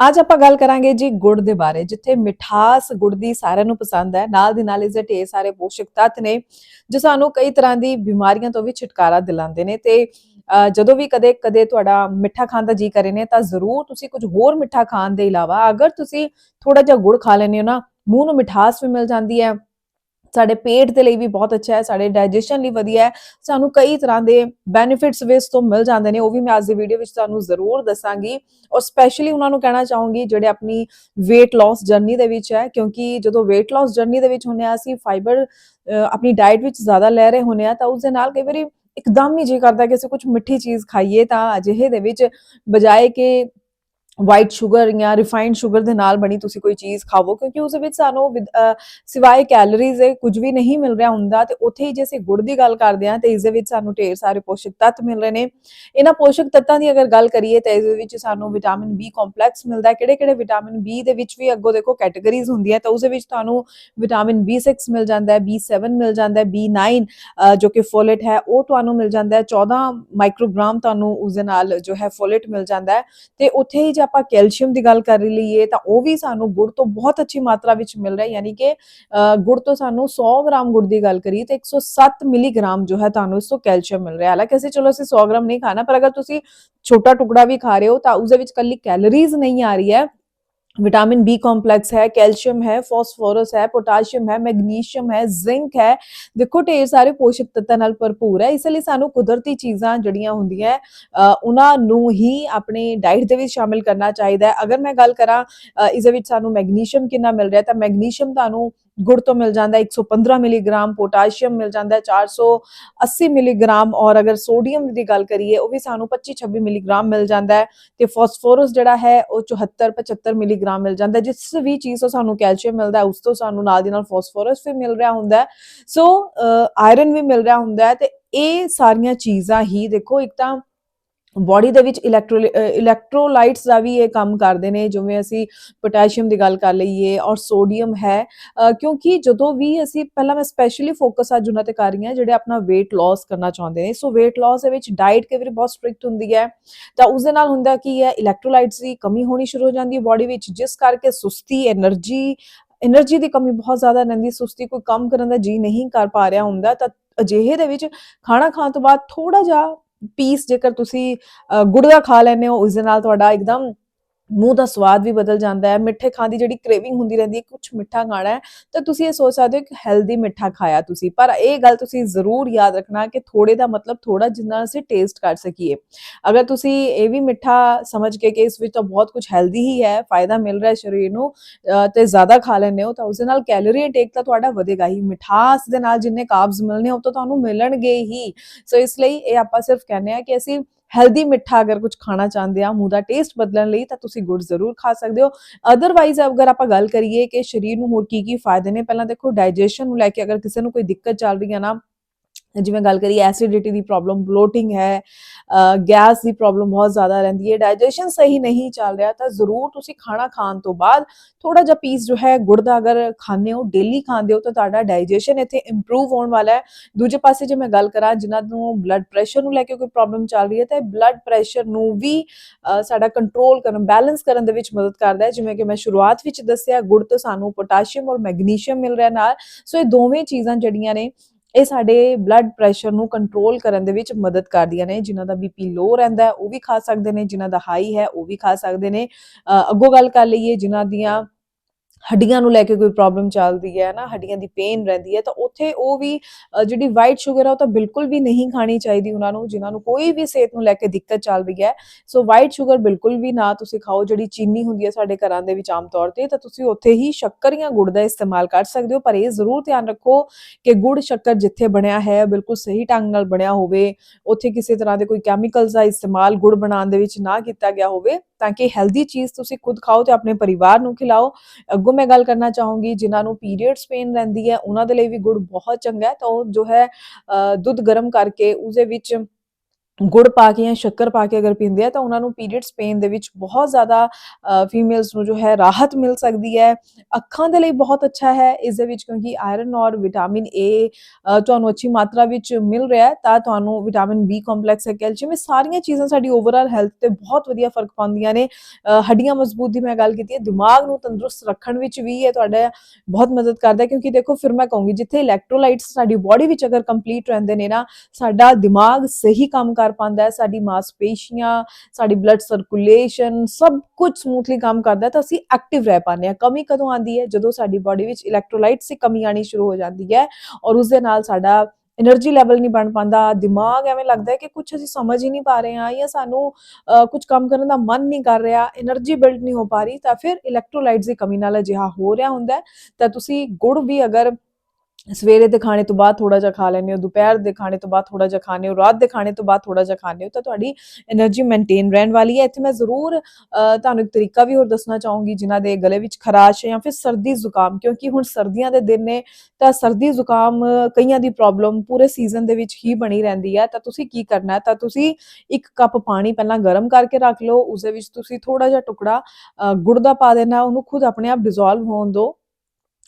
ਅੱਜ ਆਪਾਂ ਗੱਲ ਕਰਾਂਗੇ ਜੀ ਗੁੜ ਦੇ ਬਾਰੇ, ਜਿੱਥੇ ਮਿਠਾਸ ਗੁੜ ਦੀ ਸਾਰਿਆਂ ਨੂੰ ਪਸੰਦ ਹੈ। ਨਾਲ ਦੀ ਨਾਲ ਇਸ ਦੇ ਢੇਰ ਸਾਰੇ ਪੋਸ਼ਕ ਤੱਤ ਨੇ, ਜੋ ਸਾਨੂੰ ਕਈ ਤਰ੍ਹਾਂ ਦੀ ਬਿਮਾਰੀਆਂ ਤੋਂ ਵੀ ਛੁਟਕਾਰਾ ਦਿਲਾਉਂਦੇ ਨੇ। ਤੇ ਜਦੋਂ ਵੀ ਕਦੇ ਕਦੇ ਤੁਹਾਡਾ ਮਿੱਠਾ ਖਾਣ ਦਾ ਜੀ ਕਰੇ ਨੇ, ਤਾਂ ਜ਼ਰੂਰ ਤੁਸੀਂ ਕੁਝ ਹੋਰ ਮਿੱਠਾ ਖਾਣ ਦੇ ਇਲਾਵਾ ਅਗਰ ਤੁਸੀਂ ਥੋੜਾ ਜਿਹਾ ਗੁੜ ਖਾ ਲੈਂਦੇ ਹੋ ਨਾ, ਮੂੰਹ ਨੂੰ ਮਿਠਾਸ ਵੀ ਮਿਲ ਜਾਂਦੀ ਹੈ। ਸਾਡੇ ਪੇਟ ਦੇ ਲਈ ਵੀ ਬਹੁਤ ਅੱਛਾ ਹੈ, ਸਾਡੇ ਡਾਈਜੈਸ਼ਨ ਲਈ ਵਧੀਆ ਹੈ। ਸਾਨੂੰ ਕਈ ਤਰ੍ਹਾਂ ਦੇ ਬੈਨੀਫਿਟਸ ਵੀ ਇਸ ਤੋਂ ਮਿਲ ਜਾਂਦੇ ਨੇ, ਉਹ ਵੀ ਮੈਂ ਅੱਜ ਦੀ ਵੀਡੀਓ ਵਿੱਚ ਤੁਹਾਨੂੰ ਜ਼ਰੂਰ ਦੱਸਾਂਗੀ। ਔਰ ਸਪੈਸ਼ਲੀ ਉਹਨਾਂ ਨੂੰ ਕਹਿਣਾ ਚਾਹੂੰਗੀ ਜਿਹੜੇ ਆਪਣੀ weight loss ਜਰਨੀ ਦੇ ਵਿੱਚ ਹੈ, ਕਿਉਂਕਿ ਜਦੋਂ weight loss ਜਰਨੀ ਦੇ ਵਿੱਚ ਹੁੰਨੇ ਆ ਅਸੀਂ ਫਾਈਬਰ ਆਪਣੀ ਡਾਈਟ ਵਿੱਚ ਜ਼ਿਆਦਾ ਲੈ ਰਹੇ ਹੁੰਨੇ ਆ ਤਾਂ ਉਸ ਦੇ ਨਾਲ ਕਈ ਵਾਰੀ ਇੱਕਦਮ ਹੀ ਜੀ ਕਰਦਾ ਕਿ ਅਸੀਂ ਕੁਝ ਮਿੱਠੀ ਚੀਜ਼ ਖਾਈਏ ਤਾਂ ਅਜਿਹੇ ਦੇ ਵਿੱਚ ਬਜਾਏ ਕਿ ਵਾਈਟ ਸ਼ੂਗਰ ਜਾਂ ਰਿਫਾਈਨਡ ਸ਼ੂਗਰ ਦੇ ਨਾਲ ਬਣੀ ਤੁਸੀਂ ਕੋਈ ਚੀਜ਼ ਖਾਵੋ, ਕਿਉਂਕਿ ਉਸ ਵਿੱਚ ਸਾਨੂੰ ਸਿਵਾਏ ਕੈਲਰੀਜ਼ ਦੇ ਕੁਝ ਵੀ ਨਹੀਂ ਮਿਲ ਰਿਹਾ ਹੁੰਦਾ ਤੇ ਉੱਥੇ ਹੀ ਜੇ ਅਸੀਂ ਗੁੜ ਦੀ ਗੱਲ ਕਰਦੇ ਹਾਂ ਤੇ ਇਸ ਦੇ ਵਿੱਚ ਸਾਨੂੰ ਢੇਰ ਸਾਰੇ ਪੋਸ਼ਕ ਤੱਤ ਮਿਲ ਰਹੇ ਨੇ। ਇਹਨਾਂ ਪੋਸ਼ਕ ਤੱਤਾਂ ਦੀ ਅਗਰ ਗੱਲ ਕਰੀਏ ਤਾਂ ਇਸ ਦੇ ਵਿੱਚ ਸਾਨੂੰ ਵਿਟਾਮਿਨ ਬੀ ਕੰਪਲੈਕਸ ਮਿਲਦਾ ਹੈ। ਕਿਹੜੇ ਕਿਹੜੇ ਵਿਟਾਮਿਨ ਬੀ ਦੇ ਵਿੱਚ ਵੀ ਅੱਗੋਂ ਦੇਖੋ ਕੈਟਾਗਰੀਜ਼ ਹੁੰਦੀਆਂ ਤਾਂ ਉਸ ਦੇ ਵਿੱਚ ਤੁਹਾਨੂੰ ਵਿਟਾਮਿਨ B6 ਮਿਲ ਜਾਂਦਾ ਹੈ B7 ਮਿਲ ਜਾਂਦਾ ਹੈ B9 ਜੋ ਕਿ ਫੋਲੇਟ ਹੈ, ਉਹ ਤੁਹਾਨੂੰ ਮਿਲ ਜਾਂਦਾ ਹੈ। 14 ਮਾਈਕਰੋਗ੍ਰਾਮ ਤੁਹਾਨੂੰ ਉਸ ਦੇ ਨਾਲ ਜੋ ਹੈ ਫੋਲੇਟ ਮਿਲ ਜਾਂਦਾ ਹੈ ਤੇ ਉੱਥੇ ਹੀ ਜੇ ਆਪਾਂ ਕੈਲਸ਼ੀਅਮ ਦੀ ਗੱਲ ਕਰ ਲਈਏ ਤਾਂ ਉਹ ਵੀ ਸਾਨੂੰ ਗੁੜ ਤੋਂ ਬਹੁਤ ਅੱਛੀ ਮਾਤਰਾ ਵਿੱਚ ਮਿਲ ਰਿਹਾ ਯਾਨੀ ਕਿ ਅ, ਗੁੜ ਤੋਂ ਸਾਨੂੰ 100 ਗ੍ਰਾਮ ਗੁੜ ਦੀ ਗੱਲ ਕਰੀਏ ਤਾਂ 107 ਮਿਲੀਗ੍ਰਾਮ ਜੋ ਹੈ ਤੁਹਾਨੂੰ ਇਸ ਤੋਂ ਕੈਲਸ਼ੀਅਮ ਮਿਲ ਰਿਹਾ ਹਾਲਾਂਕਿ ਅਸੀਂ ਚਲੋ ਅਸੀਂ 100 ਗ੍ਰਾਮ ਨਹੀਂ ਖਾਣਾ ਪਰ ਅਗਰ ਤੁਸੀਂ ਛੋਟਾ ਟੁਕੜਾ ਵੀ ਖਾ ਰਹੇ ਹੋ ਤਾਂ ਉਸ ਦੇ ਵਿੱਚ ਕੱਲੀ ਕੈਲੋਰੀਜ਼ ਨਹੀਂ ਆ ਰਹੀ ਹੈ। विटामिन बी कॉम्प्लेक्स है कैल्शियम है ਫਾਸਫੋਰਸ ਹੈ ਪੋਟਾਸ਼ੀਅਮ ਹੈ ਮੈਗਨੀਸ਼ੀਅਮ ਹੈ ਜ਼ਿੰਕ ਹੈ ਦੇਖੋ ਢੇਰ ਸਾਰੇ ਪੋਸ਼ਕ ਤੱਤਾਂ ਨਾਲ ਭਰਪੂਰ ਹੈ ਇਸ ਲਈ ਸਾਨੂੰ ਕੁਦਰਤੀ ਚੀਜ਼ਾਂ ਜੜੀਆਂ ਹੁੰਦੀਆਂ ਉਹਨਾਂ ਨੂੰ ਹੀ ਆਪਣੇ ਡਾਈਟ ਦੇ ਵਿੱਚ ਸ਼ਾਮਿਲ ਕਰਨਾ ਚਾਹੀਦਾ ਹੈ ਅਗਰ ਮੈਂ ਗੱਲ ਕਰਾਂ ਇਸ ਦੇ ਵਿੱਚ ਸਾਨੂੰ ਮੈਗਨੀਸ਼ੀਅਮ ਕਿੰਨਾ ਮਿਲ ਰਿਹਾ ਤਾਂ ਮੈਗਨੀਸ਼ੀਅਮ ਤੁਹਾਨੂੰ ਗੁੜ ਤੋਂ ਮਿਲ ਜਾਂਦਾ ਹੈ 115 ਮਿਲੀਗ੍ਰਾਮ, ਪੋਟਾਸ਼ੀਅਮ ਮਿਲ ਜਾਂਦਾ ਹੈ 480 ਮਿਲੀਗ੍ਰਾਮ ਔਰ ਅਗਰ ਸੋਡੀਅਮ ਦੀ ਗੱਲ ਕਰੀਏ, ਉਹ ਵੀ ਸਾਨੂੰ 25-26 ਮਿਲੀਗ੍ਰਾਮ ਮਿਲ ਜਾਂਦਾ ਹੈ ਤੇ ਫਾਸਫੋਰਸ ਜਿਹੜਾ ਹੈ, ਉਹ 74 75 ਮਿਲੀਗ੍ਰਾਮ ਮਿਲ ਜਾਂਦਾ ਜਿਸ ਵੀ ਚੀਜ਼ ਤੋਂ ਸਾਨੂੰ ਕੈਲਸ਼ੀਅਮ ਮਿਲਦਾ ਉਸ ਤੋਂ ਸਾਨੂੰ ਨਾਲ ਦੀ ਨਾਲ ਫਾਸਫੋਰਸ ਵੀ ਮਿਲ ਰਿਹਾ ਹੁੰਦਾ ਸੋ ਆਇਰਨ ਵੀ ਮਿਲ ਰਿਹਾ ਹੁੰਦਾ ਹੈ ਤੇ ਇਹ ਸਾਰੀਆਂ ਚੀਜ਼ਾਂ ਹੀ ਦੇਖੋ, ਇੱਕ ਤਾਂ ਬੋਡੀ ਦੇ ਵਿੱਚ ਇਲੈਕਟ੍ਰੋਲਾਈਟਸ ਦਾ ਵੀ ਇਹ ਕੰਮ ਕਰਦੇ ਨੇ, ਜਿਵੇਂ ਅਸੀਂ ਪੋਟੈਸ਼ੀਅਮ ਦੀ ਗੱਲ ਕਰ ਲਈਏ ਔਰ ਸੋਡੀਅਮ ਹੈ ਕਿਉਂਕਿ ਜਦੋਂ ਵੀ ਅਸੀਂ, ਪਹਿਲਾਂ ਮੈਂ ਸਪੈਸ਼ਲੀ ਫੋਕਸ ਅੱਜ ਉਹਨਾਂ ਤੇ ਕਰ ਰਹੀ ਹਾਂ, ਜਿਹੜੇ ਆਪਣਾ weight loss ਕਰਨਾ ਚਾਹੁੰਦੇ ਨੇ। ਸੋ weight loss ਦੇ ਵਿੱਚ ਡਾਈਟ ਕਈ ਵਾਰ ਬਹੁਤ ਸਟ੍ਰਿਕਟ ਹੁੰਦੀ ਹੈ। ਤਾਂ ਉਸ ਦੇ ਨਾਲ ਹੁੰਦਾ ਕੀ ਹੈ ਇਲੈਕਟ੍ਰੋਲਾਈਟਸ ਦੀ ਕਮੀ ਹੋਣੀ ਸ਼ੁਰੂ ਹੋ ਜਾਂਦੀ ਹੈ ਬੋਡੀ ਵਿੱਚ, ਜਿਸ ਕਰਕੇ ਸੁਸਤੀ એનર્ਜੀ એનર્ਜੀ ਦੀ ਕਮੀ ਬਹੁਤ ਜ਼ਿਆਦਾ ਰਹਿੰਦੀ, ਸੁਸਤੀ ਕੋਈ ਕੰਮ ਕਰਨ ਦਾ ਜੀ ਨਹੀਂ ਕਰ ਪਾ ਰਿਹਾ ਹੁੰਦਾ। ਤਾਂ ਅਜਿਹੇ ਦੇ ਵਿੱਚ ਖਾਣਾ ਖਾਣ ਤੋਂ ਬਾਅਦ ਥੋੜਾ ਜਿਹਾ ਪੀਸ ਜੇਕਰ ਤੁਸੀਂ ਅ, ਗੁੜ ਦਾ ਖਾ ਲੈਂਦੇ ਹੋ ਉਸ ਦੇ ਨਾਲ ਤੁਹਾਡਾ ਇੱਕਦਮ ਮੂੰਹ ਦਾ ਸਵਾਦ ਵੀ ਬਦਲ ਜਾਂਦਾ ਹੈ ਮਿੱਠੇ ਖਾਣ ਦੀ ਜਿਹੜੀ ਕ੍ਰੇਵਿੰਗ ਹੁੰਦੀ ਰਹਿੰਦੀ ਹੈ ਕੁਝ ਮਿੱਠਾ ਖਾਣਾ ਹੈ ਤਾਂ ਤੁਸੀਂ ਇਹ ਸੋਚ ਸਕਦੇ ਹੋ ਕਿ ਹੈਲਦੀ ਮਿੱਠਾ ਖਾਇਆ ਤੁਸੀਂ। ਪਰ ਇਹ ਗੱਲ ਤੁਸੀਂ ਜ਼ਰੂਰ ਯਾਦ ਰੱਖਣਾ ਕਿ ਥੋੜੇ ਦਾ ਮਤਲਬ ਥੋੜਾ ਜਿੰਨਾ ਅਸੀਂ ਟੇਸਟ ਕਰ ਸਕੀਏ। ਅਗਰ ਤੁਸੀਂ ਇਹ ਵੀ ਮਿੱਠਾ ਸਮਝ ਕੇ ਕਿ ਇਸ ਵਿੱਚ ਤਾਂ ਬਹੁਤ ਕੁਝ ਹੈਲਦੀ ਹੀ ਹੈ ਫਾਇਦਾ ਮਿਲ ਰਿਹਾ ਹੈ ਸਰੀਰ ਨੂੰ ਅ, ਤੇ ਜ਼ਿਆਦਾ ਖਾ ਲੈਂਦੇ ਹੋ ਤਾਂ ਉਸ ਦੇ ਨਾਲ ਕੈਲੋਰੀ ਇਨਟੇਕ ਤਾਂ ਤੁਹਾਡਾ ਵਧੇਗਾ ਹੀ। ਮਿਠਾਸ ਦੇ ਨਾਲ ਜਿੰਨੇ ਕਾਰਬਸ ਮਿਲਨੇ ਉਹ ਤਾਂ ਤੁਹਾਨੂੰ ਮਿਲਣਗੇ ਹੀ। ਸੋ ਇਸ ਲਈ ਇਹ ਆਪਾਂ ਸਿਰਫ ਕਹਿੰਦੇ ਆ ਕਿ ਅਸੀਂ ਹੈਲਦੀ ਮਿੱਠਾ ਅਗਰ ਕੁਝ ਖਾਣਾ ਚਾਹੁੰਦੇ ਆ, ਮੂੰਹ ਦਾ ਟੇਸਟ ਬਦਲਣ ਲਈ, ਤਾਂ ਤੁਸੀਂ ਗੁੜ ਜ਼ਰੂਰ ਖਾ ਸਕਦੇ ਹੋ। ਅਦਰਵਾਈਜ਼ ਅਗਰ ਆਪਾਂ ਗੱਲ ਕਰੀਏ ਕਿ ਸਰੀਰ ਨੂੰ ਹੋਰ ਕੀ ਕੀ ਫਾਇਦੇ ਨੇ, ਪਹਿਲਾਂ ਦੇਖੋ ਡਾਈਜੈਸ਼ਨ ਨੂੰ ਲੈ ਕੇ ਅਗਰ ਕਿਸੇ ਨੂੰ ਕੋਈ ਦਿੱਕਤ ਚੱਲ ਰਹੀ ਹੈ ਨਾ ਜਿਵੇਂ ਗੱਲ ਕਰੀਏ ਐਸਿਡਿਟੀ ਦੀ ਪ੍ਰੋਬਲਮ ਬਲੋਟਿੰਗ ਹੈ ਗੈਸ ਦੀ ਪ੍ਰੋਬਲਮ ਬਹੁਤ ਜ਼ਿਆਦਾ ਰਹਿੰਦੀ ਹੈ ਡਾਈਜੈਸ਼ਨ ਸਹੀ ਨਹੀਂ ਚੱਲ ਰਿਹਾ, ਤਾਂ ਜ਼ਰੂਰ ਤੁਸੀਂ ਖਾਣਾ ਖਾਣ ਤੋਂ ਬਾਅਦ ਥੋੜਾ ਜਿਹਾ ਪੀਸ ਜੋ ਹੈ, ਗੁੜ ਦਾ ਅਗਰ ਖਾਂਦੇ ਹੋ ਡੇਲੀ ਖਾਂਦੇ ਹੋ, ਤਾਂ ਤੁਹਾਡਾ ਡਾਈਜੈਸ਼ਨ ਇੱਥੇ ਇੰਪਰੂਵ ਹੋਣ ਵਾਲਾ ਹੈ। ਦੂਜੇ ਪਾਸੇ ਜੇ ਮੈਂ ਗੱਲ ਕਰਾਂ, ਜਿਨ੍ਹਾਂ ਨੂੰ ਬਲੱਡ ਪ੍ਰੈਸ਼ਰ ਨੂੰ ਲੈ ਕੇ ਕੋਈ ਪ੍ਰੋਬਲਮ ਚੱਲ ਰਹੀ ਹੈ, ਤਾਂ ਬਲੱਡ ਪ੍ਰੈਸ਼ਰ ਨੂੰ ਵੀ ਸਾਡਾ ਕੰਟਰੋਲ ਕਰਨ ਬੈਲੈਂਸ ਕਰਨ ਦੇ ਵਿੱਚ ਮਦਦ ਕਰਦਾ ਹੈ। ਜਿਵੇਂ ਕਿ ਮੈਂ ਸ਼ੁਰੂਆਤ ਵਿੱਚ ਦੱਸਿਆ, ਗੁੜ ਤੋਂ ਸਾਨੂੰ ਪੋਟਾਸ਼ੀਅਮ ਔਰ ਮੈਗਨੀਸ਼ੀਅਮ ਮਿਲ ਰਿਹਾ ਨਾਲ। ਸੋ ਇਹ ਦੋਵੇਂ ਚੀਜ਼ਾਂ ਜਿਹੜੀਆਂ ਨੇ ਇਹ ਸਾਡੇ ਬਲੱਡ ਪ੍ਰੈਸ਼ਰ ਨੂੰ ਕੰਟਰੋਲ ਕਰਨ ਦੇ ਵਿੱਚ ਮਦਦ ਕਰਦੀਆਂ ਨੇ ਜਿਨ੍ਹਾਂ ਦਾ ਬੀਪੀ ਲੋ ਰਹਿੰਦਾ ਉਹ ਵੀ ਖਾ ਸਕਦੇ ਨੇ ਜਿਨ੍ਹਾਂ ਦਾ ਹਾਈ ਹੈ ਉਹ ਵੀ ਖਾ ਸਕਦੇ ਨੇ। ਅ, ਅੱਗੋਂ ਗੱਲ ਕਰ ਲਈਏ ਜਿਨ੍ਹਾਂ ਦੀਆਂ ਹੱਡੀਆਂ ਨੂੰ ਲੈ ਕੇ ਕੋਈ ਪ੍ਰੋਬਲਮ ਚੱਲਦੀ ਹੈ ਨਾ, ਹੱਡੀਆਂ ਦੀ ਪੇਨ ਰਹਿੰਦੀ ਹੈ, ਤਾਂ ਉੱਥੇ ਉਹ ਵੀ ਜਿਹੜੀ ਵਾਈਟ ਸ਼ੂਗਰ ਆ ਉਹ ਤਾਂ ਬਿਲਕੁਲ ਵੀ ਨਹੀਂ ਖਾਣੀ ਚਾਹੀਦੀ ਉਹਨਾਂ ਨੂੰ, ਜਿਨ੍ਹਾਂ ਨੂੰ ਕੋਈ ਵੀ ਸਿਹਤ ਨੂੰ ਲੈ ਕੇ ਦਿੱਕਤ ਚੱਲ ਰਹੀ ਹੈ। ਸੋ ਵਾਈਟ ਸ਼ੂਗਰ ਬਿਲਕੁਲ ਵੀ ਨਾ ਤੁਸੀਂ ਖਾਓ, ਜਿਹੜੀ ਚੀਨੀ ਹੁੰਦੀ ਹੈ ਸਾਡੇ ਘਰਾਂ ਦੇ ਵਿੱਚ ਆਮ ਤੌਰ ਤੇ, ਤਾਂ ਤੁਸੀਂ ਉੱਥੇ ਹੀ ਸ਼ੱਕਰ ਜਾਂ ਗੁੜ ਦਾ ਇਸਤੇਮਾਲ ਕਰ ਸਕਦੇ ਹੋ, ਪਰ ਇਹ ਜ਼ਰੂਰ ਧਿਆਨ ਰੱਖੋ ਕਿ ਗੁੜ ਸ਼ੱਕਰ ਜਿੱਥੇ ਬਣਿਆ ਹੈ, ਬਿਲਕੁਲ ਸਹੀ ਢੰਗ ਨਾਲ ਬਣਿਆ ਹੋਵੇ, ਉੱਥੇ ਕਿਸੇ ਤਰ੍ਹਾਂ ਦੇ ਕੋਈ ਕੈਮੀਕਲਸ ਦਾ ਇਸਤੇਮਾਲ ਗੁੜ ਬਣਾਉਣ ਦੇ ਵਿੱਚ ਨਾ ਕੀਤਾ ਗਿਆ ਹੋਵੇ। ਤਾਂ ਕਿ ਹੈਲਦੀ ਚੀਜ਼ ਤੁਸੀਂ ਖੁਦ ਖਾਓ ਤੇ ਆਪਣੇ ਪਰਿਵਾਰ ਨੂੰ ਖਿਲਾਓ। ਅੱਗੋਂ ਮੈਂ ਗੱਲ ਕਰਨਾ ਚਾਹੂੰਗੀ ਜਿਨ੍ਹਾਂ ਨੂੰ ਪੀਰੀਅਡਸ ਪੇਨ ਰਹਿੰਦੀ ਹੈ ਉਹਨਾਂ ਦੇ ਲਈ ਵੀ ਗੁੜ ਬਹੁਤ ਚੰਗਾ ਹੈ। ਤਾਂ ਉਹ ਜੋ ਹੈ ਅ, ਦੁੱਧ ਗਰਮ ਕਰਕੇ ਉਸਦੇ ਵਿੱਚ ਗੁੜ ਪਾ ਕੇ ਜਾਂ ਸ਼ੱਕਰ ਪਾ ਕੇ ਅਗਰ ਪੀਂਦੇ ਆ ਤਾਂ ਉਹਨਾਂ ਨੂੰ ਪੀਰੀਅਡਸ ਪੇਨ ਦੇ ਵਿੱਚ ਬਹੁਤ ਜ਼ਿਆਦਾ ਫੀਮੇਲਸ ਨੂੰ ਜੋ ਹੈ ਰਾਹਤ ਮਿਲ ਸਕਦੀ ਹੈ। ਅੱਖਾਂ ਦੇ ਲਈ ਬਹੁਤ ਅੱਛਾ ਹੈ ਇਸ ਦੇ ਵਿੱਚ ਕਿਉਂਕਿ ਆਇਰਨ ਔਰ ਵਿਟਾਮਿਨ ਏ ਤੁਹਾਨੂੰ ਅੱਛੀ ਮਾਤਰਾ ਵਿੱਚ ਮਿਲ ਰਿਹਾ ਹੈ ਤਾਂ ਤੁਹਾਨੂੰ ਵਿਟਾਮਿਨ ਬੀ ਕੰਪਲੈਕਸ ਹੈ ਕੈਲਸ਼ੀਅਮ ਇਹ ਸਾਰੀਆਂ ਚੀਜ਼ਾਂ ਸਾਡੀ ਓਵਰਆਲ ਹੈਲਥ ਤੇ ਬਹੁਤ ਵਧੀਆ ਫ਼ਰਕ ਪਾਉਂਦੀਆਂ ਨੇ। ਹੱਡੀਆਂ ਮਜ਼ਬੂਤ ਦੀ ਮੈਂ ਗੱਲ ਕੀਤੀ ਹੈ, ਦਿਮਾਗ ਨੂੰ ਤੰਦਰੁਸਤ ਰੱਖਣ ਵਿੱਚ ਵੀ ਇਹ ਤੁਹਾਡਾ ਬਹੁਤ ਮਦਦ ਕਰਦਾ ਕਿਉਂਕਿ ਦੇਖੋ ਫਿਰ ਮੈਂ ਕਹੂੰਗੀ ਜਿੱਥੇ ਇਲੈਕਟ੍ਰੋਲਾਈਟਸ ਸਾਡੀ ਬਾਡੀ ਵਿੱਚ ਅਗਰ ਕੰਪਲੀਟ ਰਹਿੰਦੇ ਨੇ ਨਾ, ਸਾਡਾ ਦਿਮਾਗ ਸਹੀ ਕੰਮ ਕਰ ਕਰ ਪਾਉਂਦਾ ਹੈ, ਸਾਡੀ ਮਾਸਪੇਸ਼ੀਆਂ, ਸਾਡੀ ਬਲੱਡ ਸਰਕੂਲੇਸ਼ਨ ਸਭ ਕੁਝ ਸਮੂਥਲੀ ਕੰਮ ਕਰਦਾ ਤਾਂ ਅਸੀਂ ਐਕਟਿਵ ਰਹਿ ਪਾਉਂਦੇ ਆ ਕਮੀ ਕਦੋਂ ਆਂਦੀ ਹੈ? ਜਦੋਂ ਸਾਡੀ ਬਾਡੀ ਵਿੱਚ ਇਲੈਕਟ੍ਰੋਲਾਈਟਸ ਦੀ ਕਮੀ ਆਣੀ ਸ਼ੁਰੂ ਹੋ ਜਾਂਦੀ ਹੈ ਔਰ ਉਸ ਦੇ ਨਾਲ ਸਾਡਾ એનર્ਜੀ ਲੈਵਲ ਨਹੀਂ ਬਣ ਪਾਉਂਦਾ। ਦਿਮਾਗ ਐਵੇਂ ਲੱਗਦਾ ਹੈ ਕਿ ਕੁਝ ਅਸੀਂ ਸਮਝ ਹੀ ਨਹੀਂ ਪਾ ਰਹੇ ਆ ਜਾਂ ਸਾਨੂੰ ਕੁਝ ਕੰਮ ਕਰਨ ਦਾ ਮਨ ਨਹੀਂ ਕਰ ਰਿਹਾ એનર્ਜੀ ਬਿਲਡ ਨਹੀਂ ਹੋ ਪਾ ਰਹੀ ਤਾਂ ਫਿਰ ਇਲੈਕਟ੍ਰੋਲਾਈਟਸ ਦੀ ਕਮੀ ਨਾਲ ਅਜਿਹਾ ਹੋ ਰਿਹਾ ਹੁੰਦਾ ਤਾਂ ਤੁਸੀਂ ਗੁੜ ਵੀ ਅਗਰ ਸਵੇਰੇ ਦੇ ਖਾਣੇ ਤੋਂ ਬਾਅਦ ਥੋੜਾ ਜਿਹਾ ਖਾ ਲੈਣੇ ਹੋ, ਦੁਪਹਿਰ ਦੇ ਖਾਣੇ ਤੋਂ ਬਾਅਦ ਥੋੜਾ ਜਿਹਾ ਖਾਣੇ ਹੋ, ਰਾਤ ਦੇ ਖਾਣੇ ਤੋਂ ਬਾਅਦ ਥੋੜਾ ਜਿਹਾ ਖਾਣੇ ਹੋ, ਤਾਂ ਤੁਹਾਡੀ એનર્ਜੀ ਮੇਨਟੇਨ ਰਹਿਣ ਵਾਲੀ ਹੈ। ਇੱਥੇ ਮੈਂ ਜ਼ਰੂਰ ਤੁਹਾਨੂੰ ਇੱਕ ਤਰੀਕਾ ਵੀ ਹੋਰ ਦੱਸਣਾ ਚਾਹੂੰਗੀ, ਜਿਨ੍ਹਾਂ ਦੇ ਗਲੇ ਵਿੱਚ ਖਰਾਸ਼ ਹੈ ਜਾਂ ਫਿਰ ਸਰਦੀ ਜ਼ੁਕਾਮ, ਕਿਉਂਕਿ ਹੁਣ ਸਰਦੀਆਂ ਦੇ ਦਿਨ ਨੇ, ਤਾਂ ਸਰਦੀ ਜ਼ੁਕਾਮ ਕਈਆਂ ਦੀ ਪ੍ਰੋਬਲਮ ਪੂਰੇ ਸੀਜ਼ਨ ਦੇ ਵਿੱਚ ਹੀ ਬਣੀ ਰਹਿੰਦੀ ਹੈ ਤਾਂ ਤੁਸੀਂ ਕੀ ਕਰਨਾ ਹੈ ਤਾਂ ਤੁਸੀਂ ਇੱਕ ਕੱਪ ਪਾਣੀ ਪਹਿਲਾਂ ਗਰਮ ਕਰਕੇ ਰੱਖ ਲਓ ਉਸ ਦੇ ਵਿੱਚ ਤੁਸੀਂ ਥੋੜਾ ਜਿਹਾ ਟੁਕੜਾ ਗੁੜ ਦਾ ਪਾ ਦੇਣਾ, ਉਹਨੂੰ ਖੁਦ ਆਪਣੇ ਆਪ ਡਿਸੋਲਵ ਹੋਣ ਦਿਓ।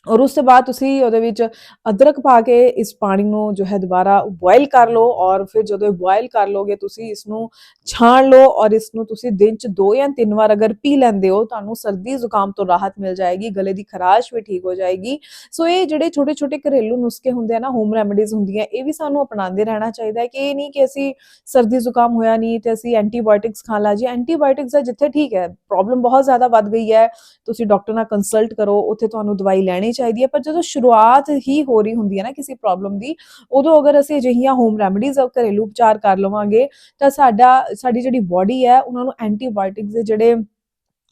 ਔਰ ਉਸ ਤੋਂ ਬਾਅਦ ਤੁਸੀਂ ਉਹਦੇ ਵਿੱਚ ਅਦਰਕ ਪਾ ਕੇ ਇਸ ਪਾਣੀ ਨੂੰ ਜੋ ਹੈ ਦੁਬਾਰਾ ਬੋਇਲ ਕਰ ਲਓ ਔਰ ਫਿਰ ਜਦੋਂ ਇਹ ਬੋਇਲ ਕਰ ਲੋਗੇ ਤੁਸੀਂ ਇਸ ਨੂੰ ਛਾਣ ਲਓ ਔਰ ਇਸ ਨੂੰ ਤੁਸੀਂ ਦਿਨ ਚ ਦੋ ਜਾਂ ਤਿੰਨ ਵਾਰ ਅਗਰ ਪੀ ਲੈਂਦੇ ਹੋ ਤੁਹਾਨੂੰ ਸਰਦੀ ਜ਼ੁਕਾਮ ਤੋਂ ਰਾਹਤ ਮਿਲ ਜਾਏਗੀ, ਗਲੇ ਦੀ ਖਰਾਸ਼ ਵੀ ਠੀਕ ਹੋ ਜਾਏਗੀ। ਸੋ ਇਹ ਜਿਹੜੇ ਛੋਟੇ ਛੋਟੇ ਘਰੇਲੂ ਨੁਸਖੇ ਹੁੰਦੇ ਆ ਨਾ ਹੋਮ ਰੈਮਡੀਜ਼ ਹੁੰਦੀਆਂ, ਇਹ ਵੀ ਸਾਨੂੰ ਅਪਣਾਉਂਦੇ ਰਹਿਣਾ ਚਾਹੀਦਾ ਹੈ ਕਿ ਇਹ ਨਹੀਂ ਕਿ ਅਸੀਂ ਸਰਦੀ ਜ਼ੁਕਾਮ ਹੋਇਆ ਨਹੀਂ ਤੇ ਅਸੀਂ ਐਂਟੀਬਾਇਓਟਿਕਸ ਖਾ ਲਾ, ਜੀ ਐਂਟੀਬਾਇਓਟਿਕਸ ਦਾ ਜਿੱਥੇ ਠੀਕ ਹੈ ਪ੍ਰੋਬਲਮ ਬਹੁਤ ਜ਼ਿਆਦਾ ਵੱਧ ਗਈ ਹੈ, ਤੁਸੀਂ ਡਾਕਟਰ ਨਾਲ ਕੰਸਲਟ ਕਰੋ, ਉੱਥੇ ਤੁਹਾਨੂੰ ਦਵਾਈ ਲੈਣੀ ਚਾਹੀਦੀ ਹੈ, ਪਰ ਜਦੋਂ ਸ਼ੁਰੂਆਤ ਹੀ ਹੋ ਰਹੀ ਹੁੰਦੀ ਹੈ ਨਾ ਕਿਸੇ ਪ੍ਰੋਬਲਮ ਦੀ, ਉਦੋਂ ਅਗਰ ਅਸੀਂ ਅਜਿਹੀਆਂ ਹੋਮ ਰੈਮੇਡੀਜ਼ ਘਰੇਲੂ ਉਪਚਾਰ ਕਰ ਲਵਾਂਗੇ, ਤਾਂ ਸਾਡਾ, ਸਾਡੀ ਜਿਹੜੀ ਬਾਡੀ ਹੈ, ਉਹਨਾਂ ਨੂੰ ਐਂਟੀਬਾਇਓਟਿਕਸ ਦੇ ਜਿਹੜੇ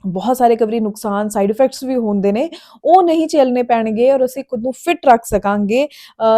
ਬਹੁਤ ਸਾਰੇ ਕਵਰੀ ਨੁਕਸਾਨ ਸਾਈਡ ਇਫੈਕਟਸ ਵੀ ਹੁੰਦੇ ਨੇ, ਉਹ ਨਹੀਂ ਝੇਲਣੇ ਪੈਣਗੇ ਔਰ ਅਸੀਂ ਖੁਦ ਨੂੰ ਫਿਟ ਰੱਖ ਸਕਾਂਗੇ।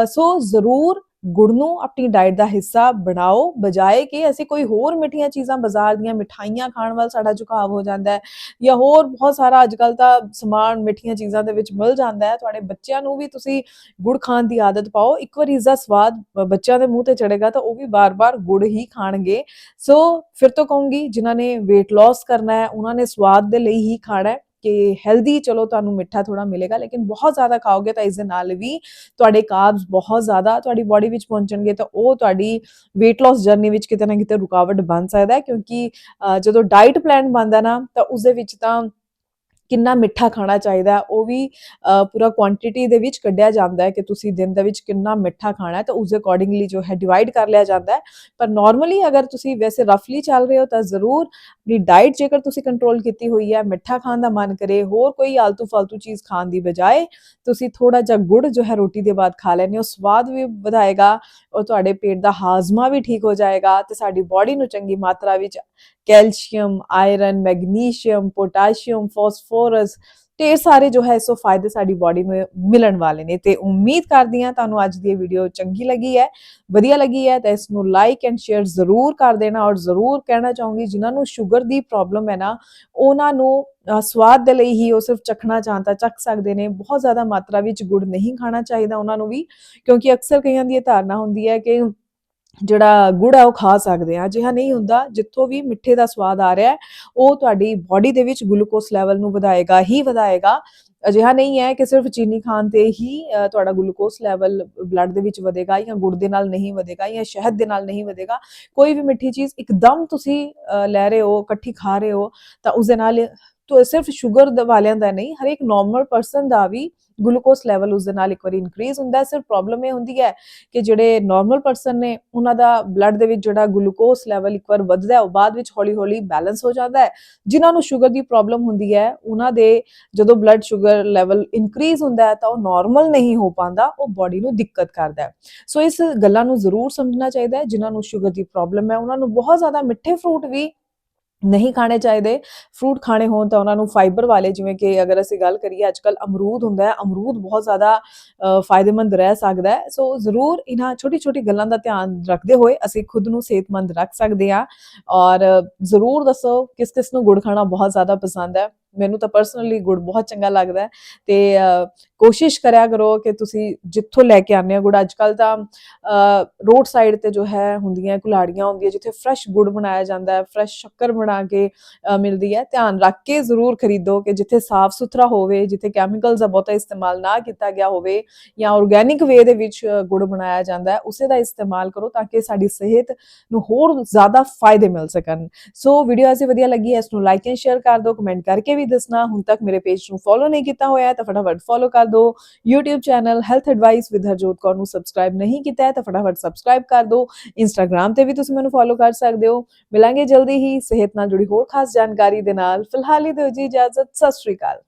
ਸੋ ਜ਼ਰੂਰ ਗੁੜ ਨੂੰ ਆਪਣੀ ਡਾਈਟ ਦਾ ਹਿੱਸਾ ਬਣਾਓ, ਬਜਾਏ ਕਿ ਅਸੀਂ ਕੋਈ ਹੋਰ ਮਿੱਠੀਆਂ ਚੀਜ਼ਾਂ ਬਾਜ਼ਾਰ ਦੀਆਂ ਮਿਠਾਈਆਂ ਖਾਣ ਵੱਲ ਸਾਡਾ ਝੁਕਾਵ ਹੋ ਜਾਂਦਾ ਹੈ ਜਾਂ ਹੋਰ ਬਹੁਤ ਸਾਰਾ ਅੱਜਕੱਲ ਤਾਂ ਸਮਾਨ ਮਿੱਠੀਆਂ ਚੀਜ਼ਾਂ ਦੇ ਵਿੱਚ ਮਿਲ ਜਾਂਦਾ ਹੈ। ਤੁਹਾਡੇ ਬੱਚਿਆਂ ਨੂੰ ਵੀ ਤੁਸੀਂ ਗੁੜ ਖਾਣ ਦੀ ਆਦਤ ਪਾਓ। ਇੱਕ ਵਾਰ ਇਸ ਦਾ ਸਵਾਦ ਬੱਚਿਆਂ ਦੇ ਮੂੰਹ ਤੇ ਚੜੇਗਾ ਤਾਂ ਉਹ ਵੀ ਬਾਰ-ਬਾਰ ਗੁੜ ਹੀ ਖਾਣਗੇ। ਸੋ ਫਿਰ ਤੋਂ ਕਹੂੰਗੀ, ਜਿਨ੍ਹਾਂ ਨੇ weight loss ਕਰਨਾ ਹੈ, ਉਹਨਾਂ ਨੇ ਸਵਾਦ ਦੇ ਲਈ ਹੀ ਖਾਣਾ ਹੈ। ਕਿ ਹੈਲਦੀ ਚਲੋ ਤੁਹਾਨੂੰ ਮਿੱਠਾ ਥੋੜਾ ਮਿਲੇਗਾ ਲੇਕਿਨ ਬਹੁਤ ਜ਼ਿਆਦਾ ਖਾਓਗੇ ਤਾਂ ਇਸ ਦੇ ਨਾਲ ਵੀ ਤੁਹਾਡੇ ਕਾਰਬਸ ਬਹੁਤ ਜ਼ਿਆਦਾ ਤੁਹਾਡੀ ਬਾਡੀ ਵਿੱਚ ਪਹੁੰਚਣਗੇ ਤਾਂ ਉਹ ਤੁਹਾਡੀ weight loss ਜਰਨੀ ਵਿੱਚ ਕਿਤੇ ਨਾ ਕਿਤੇ ਰੁਕਾਵਟ ਬਣ ਸਕਦਾ ਹੈ ਕਿਉਂਕਿ ਅ, ਜਦੋਂ ਡਾਈਟ ਪਲਾਨ ਬਣਦਾ ਨਾ ਤਾਂ ਉਸ ਦੇ ਵਿੱਚ ਤਾਂ ਕਿੰਨਾ ਮਿੱਠਾ ਖਾਣਾ ਚਾਹੀਦਾ ਹੈ, ਉਹ ਵੀ ਪੂਰਾ ਕੁਆਂਟੀਟੀ ਦੇ ਵਿੱਚ ਕੱਢਿਆ ਜਾਂਦਾ ਹੈ ਕਿ ਤੁਸੀਂ ਦਿਨ ਦੇ ਵਿੱਚ ਕਿੰਨਾ ਮਿੱਠਾ ਖਾਣਾ ਹੈ ਤਾਂ ਉਸ ਅਕੋਰਡਿੰਗਲੀ ਜੋ ਹੈ ਡਿਵਾਈਡ ਕਰ ਲਿਆ ਜਾਂਦਾ ਹੈ। ਪਰ ਨਾਰਮਲੀ ਅਗਰ ਤੁਸੀਂ ਵੈਸੇ ਰਫਲੀ ਚੱਲ ਰਹੇ ਹੋ ਤਾਂ ਜ਼ਰੂਰ ਆਪਣੀ ਡਾਈਟ ਜੇਕਰ ਤੁਸੀਂ ਕੰਟਰੋਲ ਕੀਤੀ ਹੋਈ ਹੈ ਮਿੱਠਾ ਖਾਣ ਦਾ ਮਨ ਕਰੇ ਹੋਰ ਕੋਈ ਆਲਤੂ ਫਾਲਤੂ ਚੀਜ਼ ਖਾਣ ਦੀ ਬਜਾਏ ਤੁਸੀਂ ਥੋੜਾ ਜਿਹਾ ਗੁੜ ਜੋ ਹੈ ਰੋਟੀ ਦੇ ਬਾਅਦ ਖਾ ਲੈਣੇ ਹੋ ਸਵਾਦ ਵੀ ਵਧਾਏਗਾ ਔਰ ਤੁਹਾਡੇ ਪੇਟ ਦਾ ਹਾਜ਼ਮਾ ਵੀ ਠੀਕ ਹੋ ਜਾਏਗਾ ਤੇ ਸਾਡੀ ਬਾਡੀ ਨੂੰ ਚੰਗੀ ਮਾਤਰਾ ਵਿੱਚ calcium iron magnesium potassium phosphorus ਤੇ ਇਹ ਸਾਰੇ ਜੋ ਹੈ ਸੋ ਫਾਇਦੇ ਸਾਡੀ ਬਾਡੀ ਨੂੰ ਮਿਲਣ ਵਾਲੇ ਨੇ ਤੇ ਉਮੀਦ ਕਰਦੀ ਹਾਂ ਤੁਹਾਨੂੰ ਅੱਜ ਦੀ ਇਹ ਵੀਡੀਓ ਚੰਗੀ ਲੱਗੀ ਹੈ, ਵਧੀਆ ਲੱਗੀ ਹੈ ਤਾਂ ਇਸ ਨੂੰ ਲਾਈਕ ਐਂਡ ਸ਼ੇਅਰ ਜ਼ਰੂਰ ਕਰ ਦੇਣਾ ਔਰ ਜ਼ਰੂਰ ਕਹਿਣਾ ਚਾਹੂੰਗੀ ਜਿਨ੍ਹਾਂ ਨੂੰ ਸ਼ੂਗਰ ਦੀ ਪ੍ਰੋਬਲਮ ਹੈ ਨਾ, ਉਹਨਾਂ ਨੂੰ ਸਵਾਦ ਦੇ ਲਈ ਹੀ ਉਹ ਸਿਰਫ ਚਖਣਾ ਚਾਹੁੰਦਾ ਤਾਂ ਚੱਖ ਸਕਦੇ ਨੇ, ਬਹੁਤ ਜ਼ਿਆਦਾ ਮਾਤਰਾ ਵਿੱਚ ਗੁੜ ਨਹੀਂ ਖਾਣਾ ਚਾਹੀਦਾ ਉਹਨਾਂ ਨੂੰ ਵੀ ਕਿਉਂਕਿ ਅਕਸਰ ਕਈਆਂ ਦੀ ਇਹ ਧਾਰਨਾ ਹੁੰਦੀ ਹੈ ਕਿ ਜਿਹੜਾ ਗੁੜ ਹੈ ਉਹ ਖਾ ਸਕਦੇ ਆ ਅਜਿਹਾ ਨਹੀਂ ਹੁੰਦਾ, ਜਿੱਥੋਂ ਵੀ ਮਿੱਠੇ ਦਾ ਸਵਾਦ ਆ ਰਿਹਾ ਉਹ ਤੁਹਾਡੀ ਬਾਡੀ ਦੇ ਵਿੱਚ ਗਲੂਕੋਸ ਲੈਵਲ ਨੂੰ ਵਧਾਏਗਾ, ਹੀ ਵਧਾਏਗਾ। ਅਜਿਹਾ ਨਹੀਂ ਹੈ ਕਿ ਸਿਰਫ ਚੀਨੀ ਖਾਣ ਤੇ ਹੀ ਤੁਹਾਡਾ ਗਲੂਕੋਸ ਲੈਵਲ ਬਲੱਡ ਦੇ ਵਿੱਚ ਵਧੇਗਾ ਜਾਂ ਗੁੜ ਦੇ ਨਾਲ ਨਹੀਂ ਵਧੇਗਾ ਜਾਂ ਸ਼ਹਿਦ ਦੇ ਨਾਲ ਨਹੀਂ ਵਧੇਗਾ। ਕੋਈ ਵੀ ਮਿੱਠੀ ਚੀਜ਼ ਇੱਕਦਮ ਤੁਸੀਂ ਲੈ ਰਹੇ ਹੋ, ਇਕੱਠੀ ਖਾ ਰਹੇ ਹੋ, ਤਾਂ ਉਸ ਦੇ ਨਾਲ ਤੋ ਸਿਰਫ ਸ਼ੂਗਰ ਵਾਲਿਆਂ ਦਾ ਨਹੀਂ ਹਰ ਇੱਕ ਨਾਰਮਲ ਪਰਸਨ ਦਾ ਵੀ ਗਲੂਕੋਸ ਲੈਵਲ ਉਸ ਦੇ ਨਾਲ ਇੱਕ ਵਾਰੀ ਇਨਕਰੀਜ਼ ਹੁੰਦਾ ਸਿਰਫ ਪ੍ਰੋਬਲਮ ਇਹ ਹੁੰਦੀ ਹੈ ਕਿ ਜਿਹੜੇ ਨਾਰਮਲ ਪਰਸਨ ਨੇ, ਉਹਨਾਂ ਦਾ ਬਲੱਡ ਦੇ ਵਿੱਚ ਜਿਹੜਾ ਗਲੂਕੋਸ ਲੈਵਲ ਇੱਕ ਵਾਰ ਵੱਧਦਾ ਹੈ, ਉਹ ਬਾਅਦ ਵਿੱਚ ਹੌਲੀ-ਹੌਲੀ ਬੈਲੈਂਸ ਹੋ ਜਾਂਦਾ ਹੈ। ਜਿਨ੍ਹਾਂ ਨੂੰ ਸ਼ੂਗਰ ਦੀ ਪ੍ਰੋਬਲਮ ਹੁੰਦੀ ਹੈ, ਉਹਨਾਂ ਦੇ ਜਦੋਂ ਬਲੱਡ ਸ਼ੂਗਰ ਲੈਵਲ ਇਨਕਰੀਜ਼ ਹੁੰਦਾ ਹੈ, ਤਾਂ ਉਹ ਨਾਰਮਲ ਨਹੀਂ ਹੋ ਪਾਉਂਦਾ, ਉਹ ਬਾਡੀ ਨੂੰ ਦਿੱਕਤ ਕਰਦਾ ਹੈ। ਸੋ ਇਸ ਗੱਲਾਂ ਨੂੰ ਜ਼ਰੂਰ ਸਮਝਣਾ ਚਾਹੀਦਾ ਹੈ। ਜਿਨ੍ਹਾਂ ਨੂੰ ਸ਼ੂਗਰ ਦੀ ਪ੍ਰੋਬਲਮ ਹੈ, ਉਹਨਾਂ ਨੂੰ ਬਹੁਤ ਜ਼ਿਆਦਾ ਮਿੱਠੇ ਫਰੂਟ ਵੀ ਨਹੀਂ ਖਾਣੇ ਚਾਹੀਦੇ। ਫਰੂਟ ਖਾਣੇ ਹੋਣ ਤਾਂ ਉਹਨਾਂ ਨੂੰ ਫਾਈਬਰ ਵਾਲੇ, ਜਿਵੇਂ ਕਿ ਅਗਰ ਅਸੀਂ ਗੱਲ ਕਰੀਏ ਅੱਜਕੱਲ ਅਮਰੂਦ ਹੁੰਦਾ ਹੈ। ਅਮਰੂਦ ਬਹੁਤ ਜ਼ਿਆਦਾ ਫਾਇਦੇਮੰਦ ਰਹਿ ਸਕਦਾ ਹੈ। ਸੋ ਜ਼ਰੂਰ ਇਹਨਾਂ ਛੋਟੀ ਛੋਟੀ ਗੱਲਾਂ ਦਾ ਧਿਆਨ ਰੱਖਦੇ ਹੋਏ ਅਸੀਂ ਖੁਦ ਨੂੰ ਸਿਹਤਮੰਦ ਰੱਖ ਸਕਦੇ ਹਾਂ। ਔਰ ਜ਼ਰੂਰ ਦੱਸੋ ਕਿਸ ਕਿਸ ਨੂੰ ਗੁੜ ਖਾਣਾ ਬਹੁਤ ਜ਼ਿਆਦਾ ਪਸੰਦ ਹੈ। ਮੈਨੂੰ ਤਾਂ ਪਰਸਨਲੀ ਗੁੜ ਬਹੁਤ ਚੰਗਾ ਲੱਗਦਾ ਤੇ ਕੋਸ਼ਿਸ਼ ਕਰਿਆ ਕਰੋ ਕਿ ਤੁਸੀਂ ਜਿੱਥੋਂ ਲੈ ਕੇ ਆਉਂਦੇ ਹੋ ਗੁੜ। ਅੱਜ ਕੱਲ ਤਾਂ ਰੋਡ ਸਾਈਡ ਤੇ ਜੋ ਹੈ ਹੁੰਦੀਆਂ ਕੁਲਾੜੀਆਂ ਹੁੰਦੀਆਂ, ਜਿੱਥੇ ਫਰੈਸ਼ ਗੁੜ ਬਣਾਇਆ ਜਾਂਦਾ ਹੈ ਫਰੈਸ਼ ਸ਼ੱਕਰ ਬਣਾ ਕੇ ਮਿਲਦੀ ਹੈ। ਧਿਆਨ ਰੱਖ ਕੇ ਜ਼ਰੂਰ ਖਰੀਦੋ ਕਿ ਜਿੱਥੇ ਸਾਫ਼ ਸੁਥਰਾ ਹੋਵੇ, ਜਿੱਥੇ ਕੈਮੀਕਲਸ ਦਾ ਬਹੁਤਾ ਇਸਤੇਮਾਲ ਨਾ ਕੀਤਾ ਗਿਆ ਹੋਵੇ ਜਾਂ ਆਰਗੇਨਿਕ ਵੇ ਦੇ ਵਿੱਚ ਗੁੜ ਬਣਾਇਆ ਜਾਂਦਾ ਹੈ, ਉਸੇ ਦਾ ਇਸਤੇਮਾਲ ਕਰੋ ਤਾਂ ਕਿ ਸਾਡੀ ਸਿਹਤ ਨੂੰ ਹੋਰ ਜ਼ਿਆਦਾ ਫਾਇਦੇ ਮਿਲ ਸਕਣ। ਸੋ ਵੀਡੀਓ ਅਸੀਂ ਵਧੀਆ ਲੱਗੀ ਹੈ, ਇਸ ਨੂੰ ਲਾਈਕ ਐਂਡ ਸ਼ੇਅਰ ਕਰ ਦਿਓ ਕਮੈਂਟ ਕਰਕੇ ਵੀ ਦੱਸਣਾ, ਹੁਣ ਤੱਕ ਮੇਰੇ ਪੇਜ ਨੂੰ ਫੋਲੋ ਨਹੀਂ ਕੀਤਾ ਹੋਇਆ ਹੈ ਤਾਂ ਫਟਾਫਟ ਫੋਲੋ ਕਰ ਦਿਓ। YouTube channel health advice with Harjot Kaur ਨੂੰ ਸਬਸਕ੍ਰਾਈਬ ਨਹੀਂ ਕੀਤਾ ਹੈ ਤਾਂ ਫਟਾਫਟ ਸਬਸਕ੍ਰਾਈਬ ਕਰ ਦਿਓ। Instagram ਤੇ ਵੀ ਤੁਸੀਂ ਮੈਨੂੰ ਫੋਲੋ ਕਰ ਸਕਦੇ ਹੋ। ਮਿਲਾਂਗੇ ਜਲਦੀ ਹੀ। ਸਿਹਤ ਨਾਲ ਜੁੜੀ ਹੋਰ ਖਾਸ ਜਾਣਕਾਰੀ ਦੇ ਨਾਲ। ਫਿਲਹਾਲ ਹੀ ਦਿਓ ਜੀ ਇਜਾਜ਼ਤ। ਸਤਿ ਸ਼੍ਰੀ ਅਕਾਲ।